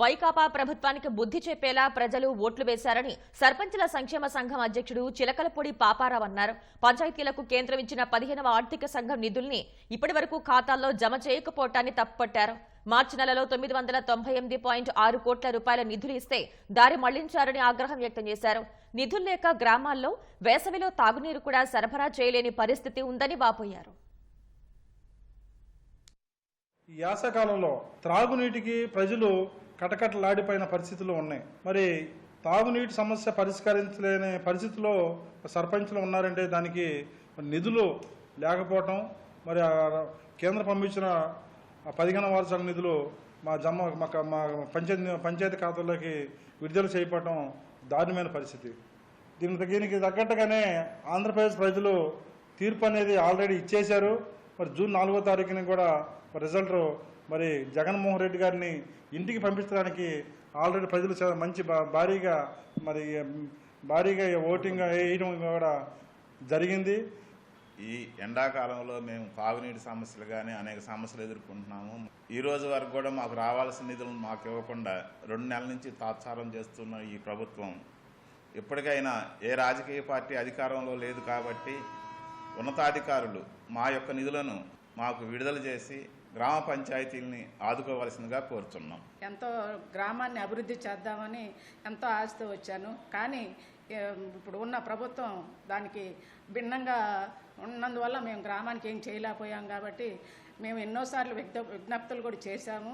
వైకాపా ప్రభుత్వానికి బుద్ధి చెప్పేలా ప్రజలు ఓట్లు వేశారని సర్పంచుల సంక్షేమ సంఘం అధ్యక్షుడు చిలకలపూడి పాపారావు అన్నారు. పంచాయతీలకు కేంద్రం ఇచ్చిన పదిహేనవ ఆర్థిక సంఘం నిధుల్ని ఇప్పటి వరకు ఖాతాల్లో జమ చేయకపోవటాన్ని తప్పుపట్టారు. మార్చి నెలలో తొమ్మిది వందల తొంభై ఎనిమిది పాయింట్ ఆరు కోట్ల రూపాయల నిధులు ఇస్తే దారి మళ్ళించారని ఆగ్రహం వ్యక్తం చేశారు. నిధులు లేక గ్రామాల్లో వేసవిలో తాగునీరు కూడా సరఫరా చేయలేని పరిస్థితి ఉందని వాపోయారు. ఈ యాసకాలంలో త్రాగునీటికి ప్రజలు కటకటలాడిపోయిన పరిస్థితులు ఉన్నాయి. మరి తాగునీటి సమస్య పరిష్కరించలేని పరిస్థితిలో సర్పంచులు ఉన్నారంటే దానికి నిధులు లేకపోవటం మరి ఆ పంపించిన పదిహేన వారసాల నిధులు మా జమ్మ మా మా పంచాయతీ పంచాయతీ ఖాతాలోకి విడుదల చేయకపోవటం దారుణమైన పరిస్థితి. దీనికి దీనికి తగ్గట్టుగానే ఆంధ్రప్రదేశ్ ప్రజలు తీర్పు అనేది ఆల్రెడీ ఇచ్చేశారు. మరి జూన్ నాలుగో తారీఖున కూడా రిజల్ట్ మరి జగన్మోహన్ రెడ్డి గారిని ఇంటికి పంపించడానికి ఆల్రెడీ ప్రజలు చాలా మంచి భా- భారీగా మరి భారీగా ఓటింగ్ వేయడం కూడా జరిగింది. ఈ ఎండాకాలంలో మేము తాగునీటి సమస్యలు కానీ అనేక సమస్యలు ఎదుర్కొంటున్నాము. ఈ రోజు వరకు కూడా మాకు రావాల్సిన నిధులు మాకు ఇవ్వకుండా రెండు నెలల నుంచి తాత్సారం చేస్తున్న ఈ ప్రభుత్వం ఇప్పటికైనా ఏ రాజకీయ పార్టీ అధికారంలో లేదు కాబట్టి ఉన్నతాధికారులు మా యొక్క నిధులను మాకు విడుదల చేసి గ్రామ పంచాయతీల్ని ఆదుకోవాల్సిందిగా కోరుతున్నాం. ఎంతో గ్రామాన్ని అభివృద్ధి చేద్దామని ఎంతో ఆశతో వచ్చాను. కానీ ఇప్పుడు ఉన్న ప్రభుత్వం దానికి భిన్నంగా ఉన్నందువల్ల మేము గ్రామానికి ఏం చేయలేకపోయాం కాబట్టి మేము ఎన్నోసార్లు విజ్ఞ విజ్ఞప్తులు కూడా చేశాము.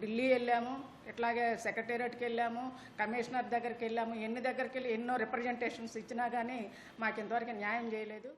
ఢిల్లీ వెళ్ళాము ఇట్లాగే సెక్రటేరియట్కి వెళ్ళాము కమిషనర్ దగ్గరికి వెళ్ళాము ఎన్ని దగ్గరికి వెళ్ళి ఎన్నో రిప్రజెంటేషన్స్ ఇచ్చినా కానీ మాకు ఇంతవరకు న్యాయం చేయలేదు.